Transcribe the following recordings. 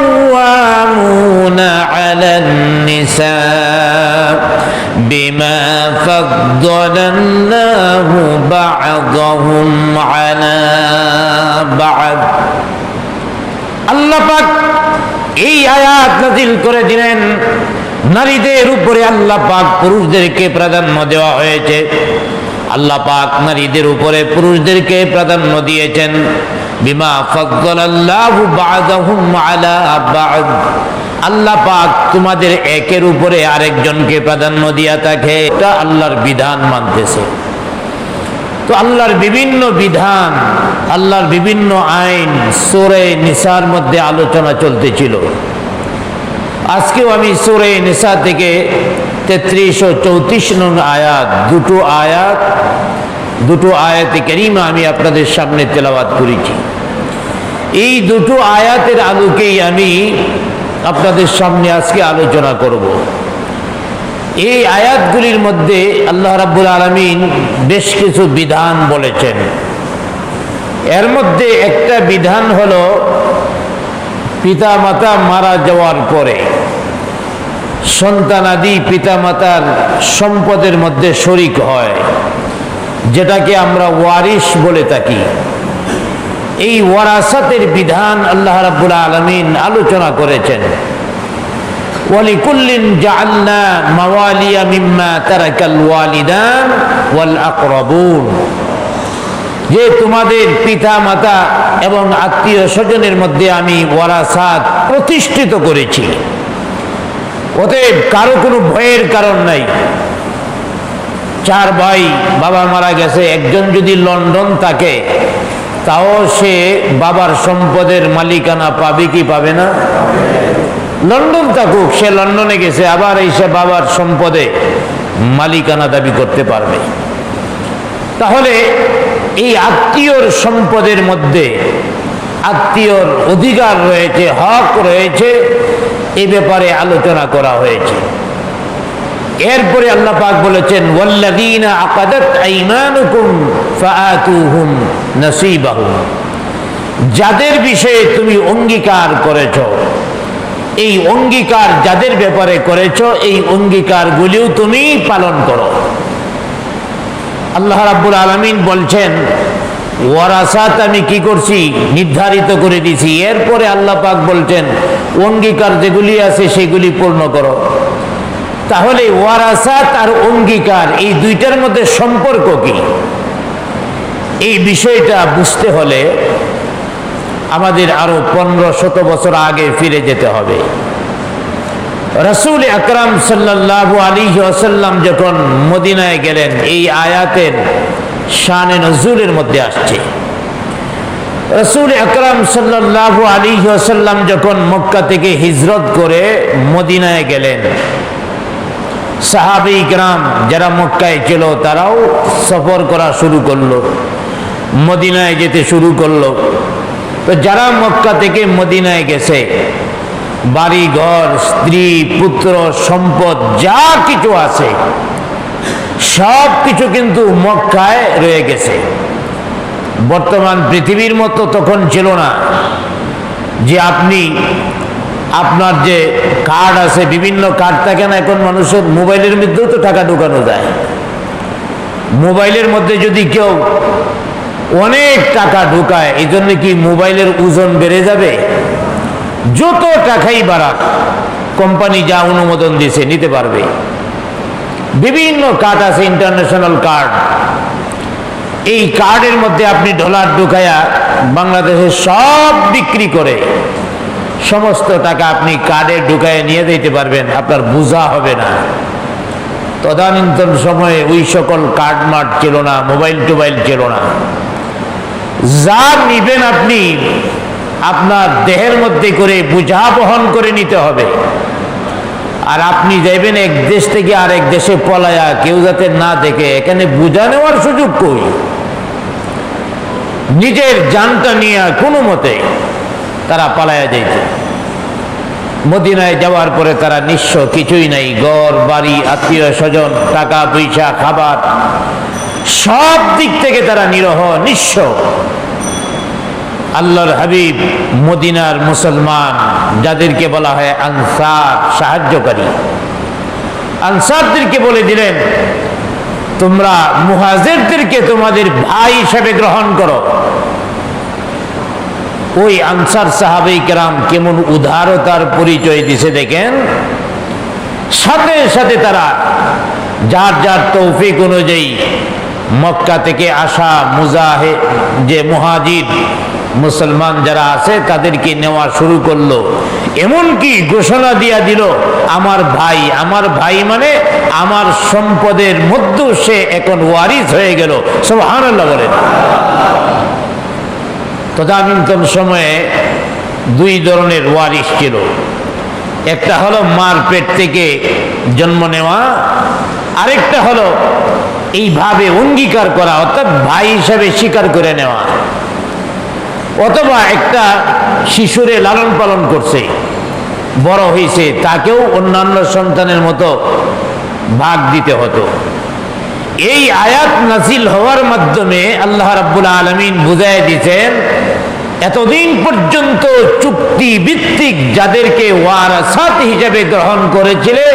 قوامون على النساء بما فضل الله بعضهم على بعض আল্লাহ পাক এই আয়াত নাজিল করে দিলেন নারীদের উপরে আল্লাহ পাক পুরুষদেরকে প্রাধান্য দেওয়া হয়েছে আল্লাহ পাক নারীদের উপরে পুরুষদেরকে প্রাধান্য দিয়েছেন বিমা ফদ্দালাল্লাহু বা'দাহুম আলা বা'দ। আল্লাহ পাক তোমাদের একের উপরে আরেকজনকে প্রাধান্য দিয়া থাকে। এটা আল্লাহর বিধান মানতেছে। তো আল্লাহর বিভিন্ন বিধান, আল্লাহর বিভিন্ন আইন, সোরে নিসার মধ্যে আলোচনা চলতেছিল। আজকেও আমি সোরে নিসা থেকে তেত্রিশ ও চৌত্রিশ নং আয়াত, দুটো আয়াত দুটো আয়াতে কেরিমা আমি আপনাদের সামনে তেলাওয়াত করেছি। এই দুটো আয়াতের আলোকেই আমি আপনাদের সামনে আজকে আলোচনা করব। এই আয়াতগুলির মধ্যে আল্লাহ রাব্বুল আলমিন বেশ কিছু বিধান বলেছেন। এর মধ্যে একটা বিধান হলো পিতা মাতা মারা যাওয়ার পরে সন্তানাদি পিতা মাতার সম্পদের মধ্যে শরিক হয়। যেটাকে আমরা ওয়ারিশ বলে থাকি। এই ওয়ারাসাতের বিধান আল্লাহ রাব্বুল আলমিন আলোচনা করেছেন। ওয়ালিকুল্লিন জাআলনা মাওয়ালিয়া মিম্মা তারাকাল ওয়ালিদান ওয়াল আকরাবুন। যে তোমাদের পিতা মাতা এবং আত্মীয় স্বজনের মধ্যে আমি ওয়ারাসাত প্রতিষ্ঠিত করেছি। অতএব কারও কোনো ভয়ের কারণ নাই। চার ভাই বাবা মারা গেছে, একজন যদি লন্ডন থাকে, তাও সে বাবার সম্পদের মালিকানা পাবে কি পাবে না? লন্ডন থাকুক, সে লন্ডনে গেছে, আবার এসে বাবার সম্পদে মালিকানা দাবি করতে পারবে। তাহলে এই আত্মীয়র সম্পদের মধ্যে আত্মীয়র অধিকার রয়েছে, হক রয়েছে, এ ব্যাপারে আলোচনা করা হয়েছে। এরপরে আল্লাহ পাক বলেছেন, ওয়াল্লাযীনা আকাদাত আইমানুকুম ফাআতুহুম নাসীবাহুম। যাদের বিষয়ে তুমি অঙ্গীকার করেছ, এই অঙ্গীকার যাদের ব্যাপারে করেছ, এই অঙ্গীকারগুলিও তুমি পালন করো। আল্লাহ রাব্বুল আলমিন বলছেন, ওয়ারাসাত আমি কি করছি? নির্ধারিত করে দিছি। এরপরে আল্লাহ পাক বলছেন, অঙ্গীকার যেগুলি আছে সেগুলি পূর্ণ করো। তাহলে ওয়ারাসাত আর অঙ্গীকার, এই দুইটার মধ্যে সম্পর্ক কি? এই বিষয়টা বুঝতে হলে আমাদের আরও পনেরো শত বছর আগে ফিরে যেতে হবে। রসুল আকরাম সাল্লাহ আলী আসাল্লাম যখন মদিনায় গেলেন, এই আয়াতের শানে নজরুলের মধ্যে আসছে। রসুল আকরাম সাল্লাহ আলী আসাল্লাম যখন মক্কা থেকে হিজরত করে মদিনায় গেলেন সাহাবি গ্রাম যারা মক্কায় ছিল, তারাও সফর করা শুরু করল, মদিনায় যেতে শুরু করল। তো যারা মক্কা থেকে মদিনায় গেছে বাড়ি ঘর স্ত্রী, পুত্র, সম্পদ, যা কিছু আছে, সব কিছু কিন্তু মক্কায় রয়ে গেছে। বর্তমান পৃথিবীর মতো তখন ছিল না যে আপনি আপনার যে কার্ড আছে, বিভিন্ন কার্ড থাকে না, এখন মানুষের মোবাইলের মধ্যেও তো টাকা ঢুকানো যায়। মোবাইলের মধ্যে যদি কেউ অনেক টাকা ঢুকায় এই জন্য কি মোবাইলের ওজন বেড়ে যাবে? যত টাকাই বাড়াক কোম্পানি যা অনুমোদন দিয়েছে, নিতে পারবে। বিভিন্ন কার্ড আছে ইন্টারন্যাশনাল কার্ড এই কার্ডের মধ্যে আপনি ডলার ঢুকায়া বাংলাদেশে সব বিক্রি করে সমস্ত টাকা আপনি কার্ডে ঢুকায় নিয়ে দিতে পারবেন, আপনার বোঝা হবে না। তদানীন্তন সময়ে ওই সকল কার্ড মার্ট ছিল না, মোবাইল টোবাইল ছিল না। যা নিবেন আপনি, আপনার দেহের মধ্যে করে বোঝা বহন করে নিতে হবে। আর আপনি যাইবেন এক দেশ থেকে আরেক দেশে পলায়া, কেউ যাতে না দেখে, এখানে বোঝা নেওয়ার সুযোগ কই? নিজের জানটা নিয়ে কোনো মতে তারা পালায়া যাইত। মদিনায় যাওয়ার পরে তারা নিঃস্ব কিছুই নাই, ঘর, বাড়ি, আত্মীয় স্বজন, টাকা, পয়সা, খাবার, সব দিক থেকে তারা নিরহ, নিঃস্ব। আল্লাহর হাবিব মদিনার মুসলমান, যাদেরকে বলা হয় আনসার, সাহায্যকারী। আনসারদেরকে বলে দিলেন, তোমরা মুহাজেরদেরকে তোমাদের ভাই হিসেবে গ্রহণ করো। ওই আনসার সাহাবে কেরাম কেমন উদারতার পরিচয় দিছে দেখেন? সাথে সাথে তারা যার যার তৌফিক অনুযায়ী মক্কা থেকে আসা মুজাহে যে মুহাজির মুসলমান যারা আছে তাদেরকে নেওয়া শুরু করল। এমনকি ঘোষণা দিয়া দিল, আমার ভাই আমার ভাই মানে আমার সম্পদের মধ্যে সে এখন ওয়ারিস হয়ে গেল। সব হানাল্লাহ বলেন। তদানীন্তন সময়ে দুই ধরনের ওয়ারিস ছিল। একটা হলো মার পেট থেকে জন্ম নেওয়া, আরেকটা হলো এইভাবে অঙ্গীকার করা, অর্থাৎ ভাই হিসাবে স্বীকার করে নেওয়া। অথবা একটা শিশুরে লালন পালন করছে, বড় হয়েছে, তাকেও অন্যান্য সন্তানের মতো ভাগ দিতে হতো। এই আয়াত নাজিল হওয়ার মাধ্যমে আল্লাহ রাব্বুল আলমিন বুঝাই দিতেন এতদিন পর্যন্ত চুক্তি ভিত্তিক যাদেরকে ওয়ারাসাত হিসেবে গ্রহণ করেছিলে,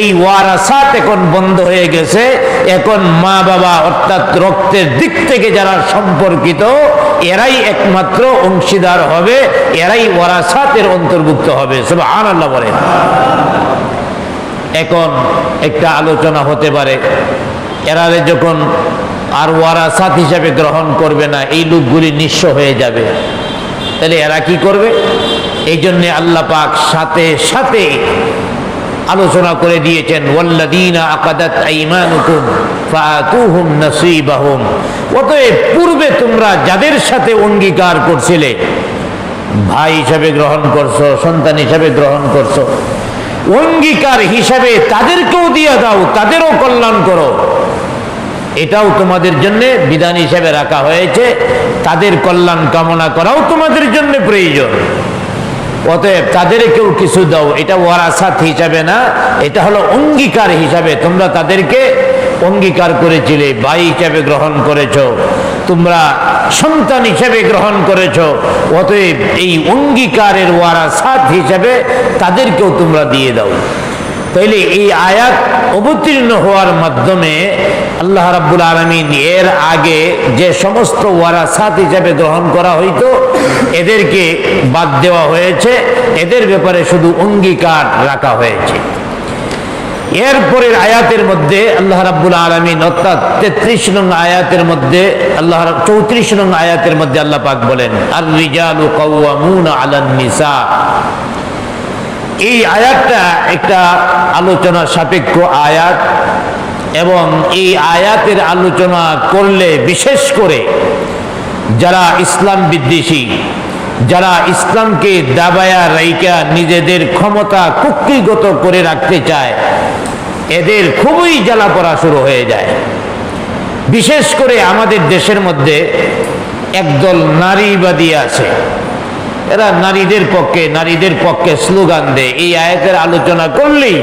এই ওয়ারাসাত এখন বন্ধ হয়ে গেছে। এখন মা বাবা অর্থাৎ রক্তের দিক থেকে যারা সম্পর্কিত, এরাই একমাত্র অংশীদার হবে, এরাই ওয়ারাসাতের অন্তর্ভুক্ত হবে। সব আর আল্লাহ বলেন। এখন একটা আলোচনা হতে পারে। এরারে যখন আর ওয়ারাসাত হিসাবে গ্রহণ করবে না, এই লোকগুলি নিঃস্ব হয়ে যাবে। তাহলে এরা কি করবে? এই জন্যে আল্লাহ পাক সাথে সাথে আলোচনা করে দিয়েছেন অতএব পূর্বে তোমরা যাদের সাথে অঙ্গীকার করছিলে, ভাই হিসাবে গ্রহণ করছ, সন্তান হিসাবে গ্রহণ করছ, অঙ্গীকার হিসাবে তাদেরকেও দিয়ে দাও, তাদেরও কল্যাণ করো। এটাও তোমাদের জন্য বিধান হিসেবে রাখা হয়েছে। তাদের কল্যাণ কামনা করাও তোমাদের জন্য প্রয়োজন। অতএব তাদেরকেও কিছু দাও, এটা ওয়ারাসাত হিসাবে না, এটা হলো অঙ্গীকার হিসাবে তোমরা তাদেরকে অঙ্গীকার করেছিলে, ভাই হিসাবে গ্রহণ করেছ, তোমরা সন্তান হিসেবে গ্রহণ করেছ, অতএব এই অঙ্গীকারের ওয়ারাসাত হিসাবে তাদেরকেও তোমরা দিয়ে দাও। তাইলে এই আয়াত অবতীর্ণ হওয়ার মাধ্যমে আল্লাহ রাব্বুল আলমিন এর আগে যে সমস্ত ওয়ারাসাত হিসাবে গ্রহণ করা হইতো, এদেরকে বাদ দেওয়া হয়েছে। এদের ব্যাপারে শুধু অঙ্গীকার রাখা হয়েছে। এরপরের আয়াতের মধ্যে আল্লাহ রাব্বুল আলমিন অর্থাৎ তেত্রিশ নং আয়াতের মধ্যে আল্লাহ চৌত্রিশ নং আয়াতের মধ্যে আল্লাহ পাক বলেন আর রিজালু কাওয়ামুন আলান নিসা এই আয়াতটা একটা আলোচনা সাপেক্ষ আয়াত এবং এই আয়াতের আলোচনা করলে বিশেষ করে যারা ইসলাম বিদ্বেষী, যারা ইসলামকে দাবায়া রাইকা নিজেদের ক্ষমতা কুক্ষিগত করে রাখতে চায়, এদের খুবই জ্বালা পড়া শুরু হয়ে যায়। বিশেষ করে আমাদের দেশের মধ্যে একদল নারীবাদী আছে। এরা নারীদের পক্ষে নারীদের পক্ষে স্লোগান দেয়। এই আয়াতের আলোচনা করলেই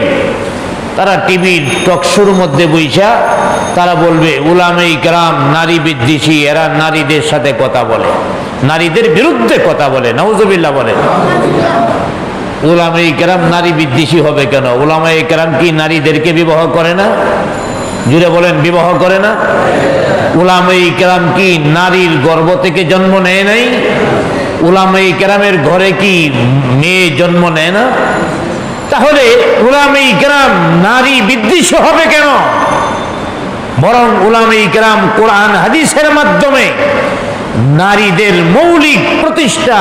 তারা টিভির টকশোর মধ্যে বইসা তারা বলবে উলামেই গ্রাম নারী বিদ্বেষী, এরা নারীদের সাথে কথা বলে, নারীদের বিরুদ্ধে কথা বলে নওজবিল্লা বলে। উলামাই কেরাম নারী বিদ্বেষী হবে কেন? উলামাই কেরাম কি নারীদেরকে বিবাহ করে না? জুড়ে বলেন, বিবাহ করে না? উলামাই কেরাম কি নারীর গর্ভ থেকে জন্ম নেয় নাই? উলামাই কেরামের ঘরে কি মেয়ে জন্ম নেয় না? তাহলে উলামাই কেরাম নারী বিদ্বেষী হবে কেন? বরং উলামাই কেরাম কোরআন, হাদিসের মাধ্যমে নারীদের মৌলিক প্রতিষ্ঠা,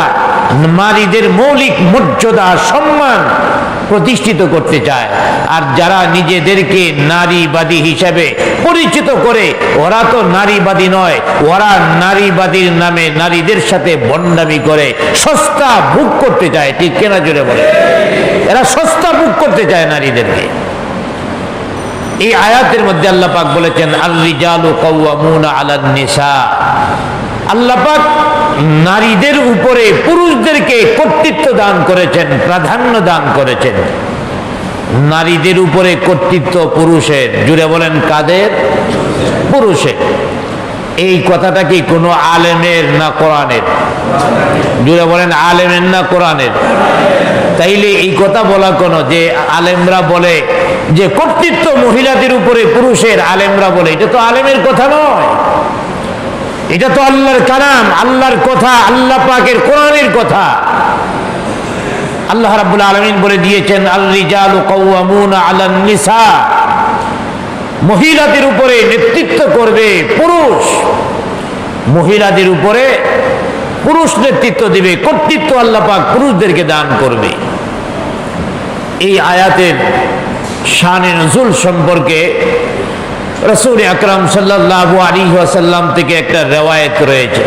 নারীদের মৌলিক মর্যাদা, সম্মান প্রতিষ্ঠিত করতে চায়। আর যারা নিজেদেরকে নারীবাদী হিসাবে পরিচিত করে, ওরা তো নারীবাদী নয়, ওরা নারীবাদীর নামে নারীদের সাথে বন্ডামি করে, সস্তা ভোগ করতে চায়। ঠিক কেনা জুড়ে বলে এরা সস্তা ভোগ করতে চায় নারীদেরকে। এই আয়াতের মধ্যে আল্লাহ পাক বলেছেন আর রিজালু কাওয়ামুনা আলান নিসা। আল্লাহ পাক নারীদের উপরে পুরুষদেরকে কর্তৃত্ব দান করেছেন, প্রাধান্য দান করেছেন। নারীদের উপরে কর্তৃত্ব পুরুষের, জুড়ে বলেন কাদের? পুরুষের। এই কথাটা কি কোনো আলেমের না কোরআনের? জুড়ে বলেন আলেমের না কোরআনের? তাইলে এই কথা বলা কোনো যে আলেমরা বলে, যে কর্তৃত্ব মহিলাদের উপরে পুরুষের আলেমরা বলে, এটা তো আলেমের কথা নয়। এটা তো আল্লাহর কালাম, আল্লাহর কথা, আল্লাহ পাকের কোরআনের কথা। আল্লাহ রাব্বুল আলামিন বলে দিয়েছেন নিসা। মহিলাদের উপরে নেতৃত্ব করবে পুরুষ। মহিলাদের উপরে পুরুষ নেতৃত্ব দিবে, কর্তৃত্ব আল্লাহ পাক পুরুষদেরকে দান করবে। এই আয়াতের শানে নজুল সম্পর্কে রসুল আকরাম সাল্লাহ আলী ওয়াসাল্লাম থেকে একটা রেওয়ায়ত রয়েছে।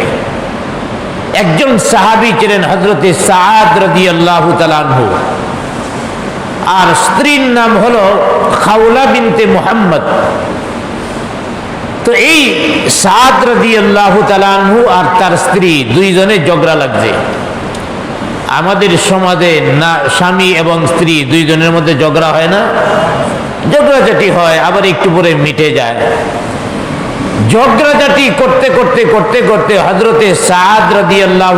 একজন সাহাবি ছিলেন হজরতে সাদ রদি আল্লাহ তালানহু আর স্ত্রীর নাম হলো খাউলা বিনতে মোহাম্মদ। তো এই সাদ রদি আল্লাহ তালানহু আর তার স্ত্রী দুইজনে ঝগড়া লাগছে। আমাদের সমাজে না, স্বামী এবং স্ত্রী দুইজনের মধ্যে ঝগড়া হয় না। ঝগড়াঝাটি হয়, আবার একটু পরে মিটে যায়। ঝগড়াঝাটি করতে করতে করতে করতে হজরতে সাদ আল্লাহ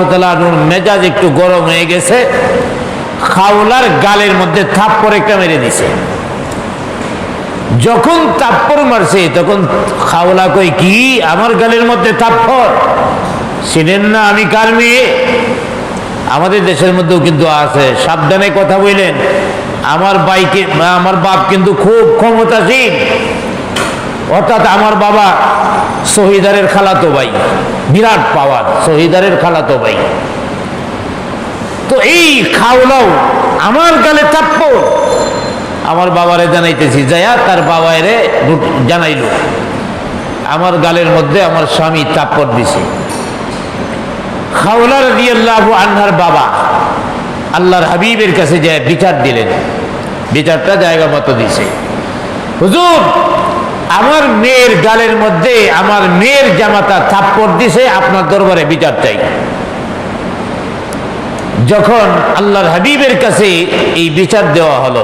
মেজাজ একটু গরম হয়ে গেছে। খাওলার গালের মধ্যে থাপ্পড় একটা মেরে দিছে। যখন তাপ্পড় মারছে, তখন খাওলা কই কি? আমার গালের মধ্যে থাপ্পড়? ছিলেন না আমি কার মেয়ে? আমাদের দেশের মধ্যেও কিন্তু আছে, সাবধানে কথা বললেন। আমার বাইকে, আমার বাপ কিন্তু খুব ক্ষমতাশীল অর্থাৎ আমার বাবা শহীদারের খালাতো ভাই, বিরাট পাওয়ার শহীদারের খালাতো ভাই। তো এই খাওলাও আমার গালে চাপ্প আমার বাবারে জানাইতেছি, যায়া তার বাবারে জানাইল। আমার গালের মধ্যে আমার স্বামী চাপ্পর দিছে। খাওলার দিয়াল্লাহু আনহার বাবা আল্লাহর হাবিবের কাছে যায়, বিচার দিলেন। বিচারটা জায়গা মতো দিছে। হুজুর, আমার মেয়ের গালের মধ্যে আমার মেয়ের জামাতা থাপ্পড় দিছে, আপনার দরবারে বিচার চাই। যখন আল্লাহর হাবিবের কাছে এই বিচার দেওয়া হলো,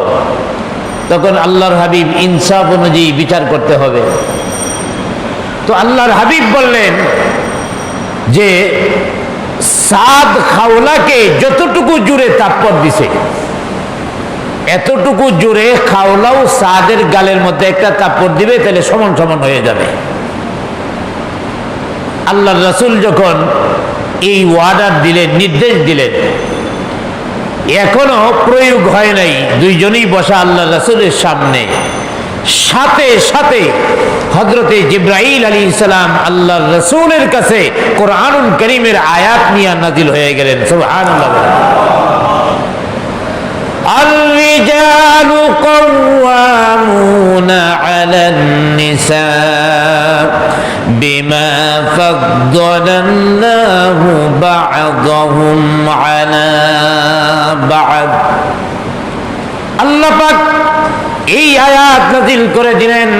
তখন আল্লাহর হাবিব ইনসাফ অনুযায়ী বিচার করতে হবে। তো আল্লাহর হাবিব বললেন যে সাদ খাওলাকে যতটুকু জুড়ে তাৎপর দিছে, এতটুকু জুড়ে খাওলাও সাদের গালের মধ্যে একটা তাপ্পর দিবে, তাহলে সমান সমান হয়ে যাবে। আল্লাহ রসুল যখন এই ওয়ার্ডার দিলেন, নির্দেশ দিলেন, এখনও প্রয়োগ হয় নাই, দুইজনেই বসা আল্লাহ রসুলের সামনে। সাথে সাথে হজরতে জিব্রাহিল আলী ইসলাম আল্লাহ রসুলের কাছে কোরআনুল করিমের আয়াত নিয়ে নাজিল হয়ে গেলেন সুবহানাল্লাহ الرجال قوامون على النساء بما فضل الله بعضهم على بعض আল্লাহ পাক এই আয়াত নাজিল করে দিলেন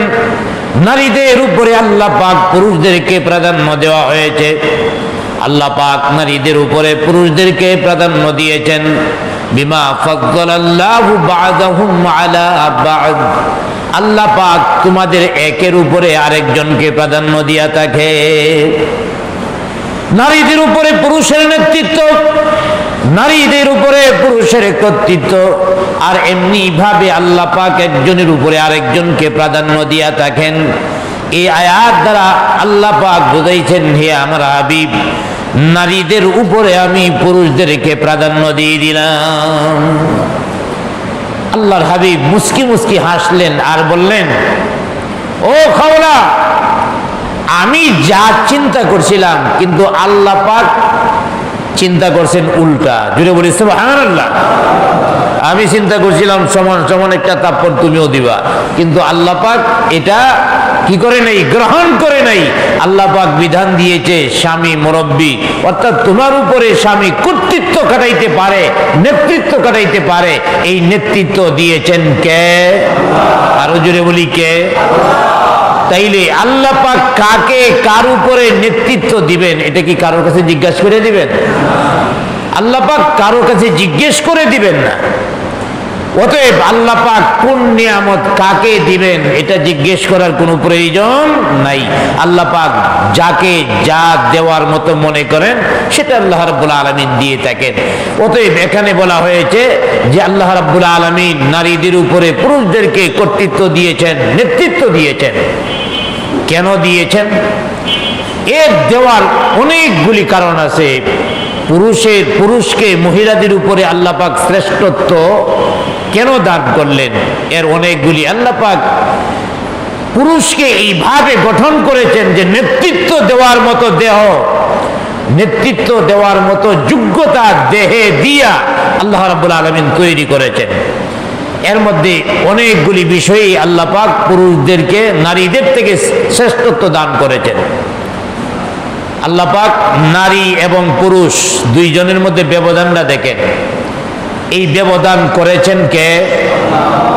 নারীদের উপরে আল্লাহ পাক পুরুষদেরকে প্রাধান্য দেওয়া হয়েছে। আল্লাহ পাক নারীদের উপরে পুরুষদেরকে প্রাধান্য দিয়েছেন। বিমা আল্লাহ পাক তোমাদের একের উপরে আরেকজনকে প্রাধান্য দিয়া থাকে। নারীদের উপরে পুরুষের নেতৃত্ব নারীদের উপরে পুরুষের কর্তৃত্ব, আর এমনি ভাবে আল্লাহ পাক একজনের উপরে আরেকজনকে প্রাধান্য দিয়া থাকেন। এই আয়াত দ্বারা আল্লাহ পাক বুঝাইছেন, হে আমার হাবিব, নারীদের উপরে আমি পুরুষদেরকে প্রাধান্য দিয়ে দিলাম। আল্লাহর হাবিব মুস্কি মুস্কি হাসলেন আর বললেন, ও খাওলা, আমি যা চিন্তা করছিলাম, কিন্তু আল্লাহ পাক চিন্তা করছেন উল্টা। জুড়ে বলি আল্লাহ আমি চিন্তা করছিলাম, সমান সমান একটা তাপ্পর তুমিও দিবা। কিন্তু আল্লাহ পাক এটা কি করে নাই? গ্রহণ করে নাই। আল্লাহ পাক বিধান দিয়েছে, স্বামী মুরব্বী, অর্থাৎ তোমার উপরে স্বামী কর্তৃত্ব কাটাইতে পারে, নেতৃত্ব কাটাইতে পারে। এই নেতৃত্ব দিয়েছেন কে? আরও জোরে বলি, কে? তাইলে আল্লাহ পাক কাকে কার উপরে নেতৃত্ব দিবেন, এটা কি কারোর কাছে জিজ্ঞাসা করে দিবেন? আল্লাহ পাক কারোর কাছে জিজ্ঞেস করে দিবেন না। অতএব আল্লাহ পাক কোন নিয়ামত কাকে দিবেন, এটা জিজ্ঞেস করার কোনো প্রয়োজন নাই। আল্লাহ পাক যাকে যা দেওয়ার মতো মনে করেন, সেটা আল্লাহ রাব্বুল আলামিন দিয়ে থাকেন। অতএব এখানে বলা হয়েছে যে আল্লাহ রাব্বুল আলামিন নারীদের উপরে পুরুষদেরকে কর্তৃত্ব দিয়েছেন, নেতৃত্ব দিয়েছেন। কেন দিয়েছেন? এর দেওয়ার অনেকগুলি কারণ আছে। পুরুষের পুরুষকে মহিলাদের উপরে আল্লাপাক শ্রেষ্ঠত্ব কেন দান করলেন? এর অনেকগুলি আল্লাপাক পুরুষকে এইভাবে গঠন করেছেন যে নেতৃত্ব দেওয়ার মতো দেহ, নেতৃত্ব দেওয়ার মতো যোগ্যতা দেহে দিয়া আল্লাহ রাবুল আলমিন তৈরি করেছেন। এর মধ্যে অনেকগুলি বিষয়েই আল্লাহ পাক পুরুষদেরকে নারীদের থেকে শ্রেষ্ঠত্ব দান করেছেন। আল্লাহ পাক নারী এবং পুরুষ দুইজনের মধ্যে ব্যবধানটা দেখেন। এই ব্যবধান করেছেন কে?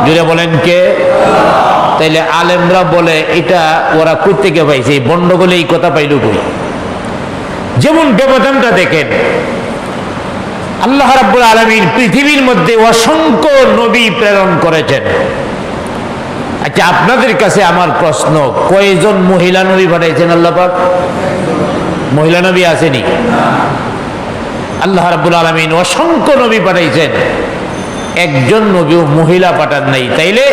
জুড়ে বলেন কে? তাইলে আলেমরা বলে, এটা ওরা থেকে পাইছে? এই বন্ডগোলে এই কথা পাইল কই? যেমন ব্যবধানটা দেখেন আল্লাহ রাব্বুল আলমিন পৃথিবীর মধ্যে অসংখ্য নবী প্রেরণ করেছেন। আচ্ছা আপনাদের কাছে আমার প্রশ্ন, কয়জন মহিলা নবী পাঠাইছেন আল্লাপাক মহিলা নবী আসেনি? আল্লাহ রাব্বুল আলমিন অসংখ্য নবী পাঠাইছেন। একজন নবী মহিলা পাঠান নাই। তাইলে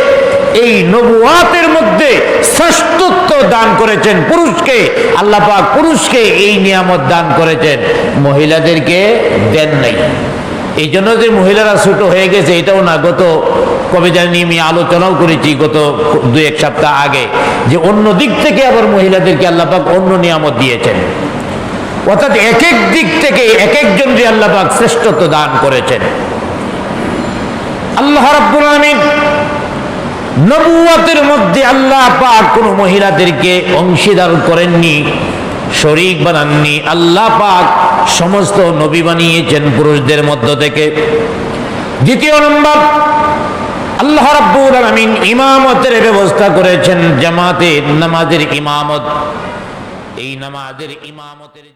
এই নবুয়াতের মধ্যে শ্রেষ্ঠত্ব দান করেছেন পুরুষকে, আল্লাহ পাক পুরুষকে এই নিয়ামত দান করেছেন। মহিলাদেরকে দেন নাই। এই জন্য যে মহিলারা ছোট হয়ে গেছে, এটাও না, গত কবে জানি আমি আলোচনাও করেছি গত দু এক সপ্তাহ আগে, যে অন্য দিক থেকে আবার মহিলাদেরকে আল্লাহ পাক অন্য নিয়ামত দিয়েছেন। অর্থাৎ এক এক দিক থেকে এক একজনকে আল্লাহ পাক শ্রেষ্ঠত্ব দান করেছেন। আল্লাহ রাব্বুল আলামিন নবুয়াতের মধ্যে আল্লাহ পাক কোন মহিলাদেরকে অংশীদার করেননি, শরীক বানাননি। আল্লাহ পাক সমস্ত নবী বানিয়েছেন পুরুষদের মধ্য থেকে। দ্বিতীয় নম্বর, আল্লাহ রাব্বুল আলামিন ইমামতের ব্যবস্থা করেছেন জামাতের নামাজের ইমামত। এই নামাজের ইমামতের